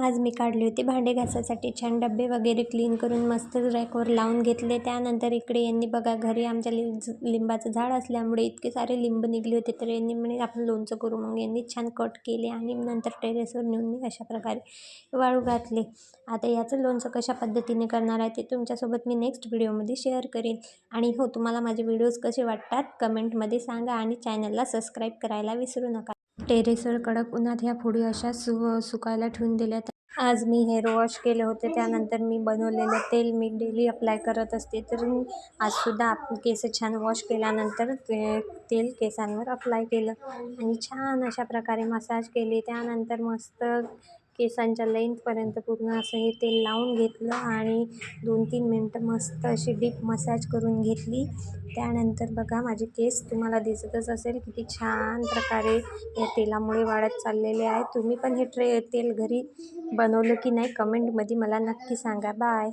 आज मी काढली होती भांडे घासायसाठी. छान डबे वगैरे क्लीन करून मस्त रॅकवर लावून घेतले. त्यानंतर इकडे यांनी बघा घरी आमच्या लिं लिंबाचं झाड असल्यामुळे इतके सारे लिंब निघले होते. तर यांनी म्हणे आपण लोणचं करू. मग यांनी छान कट केले आणि नंतर टेरेसवर नेऊन मी अशा प्रकारे वाळू घातले. आता याचं लोणचं कशा पद्धतीने करणार आहे ते तुमच्यासोबत मी नेक्स्ट व्हिडिओमध्ये शेअर करेन. आणि हो तुम्हाला माझे व्हिडिओज कसे वाटतात? कमेंटमध्ये सांगा आणि चॅनलला सबस्क्राईब करायला विसरू नका. टेरेसवर कडक उन्हात ह्या फोडी अशा सु सुकायला ठेवून दिल्या आज मी हेअर वॉश केले होते. त्यानंतर मी बनवलेलं तेल मी डेली अप्लाय करत असते. तर आजसुद्धा आप केस छान वॉश केल्यानंतर ते तेल केसांवर अप्लाय केलं. आणि छान अशा प्रकारे मसाज केले. त्यानंतर मस्त केसांच्या लेंथपर्यंत पूर्ण असं हे तेल लावून घेतलं आणि दोन तीन मिनटं मस्त अशी डीप मसाज करून घेतली. त्यानंतर बघा माझे केस तुम्हाला दिसतच असेल किती छान प्रकारे या तेलामुळे वाढत चाललेले आहे. तुम्ही पण हे ट्रे तेल घरी बनवलं की नाही कमेंटमध्ये मला नक्की सांगा. बाय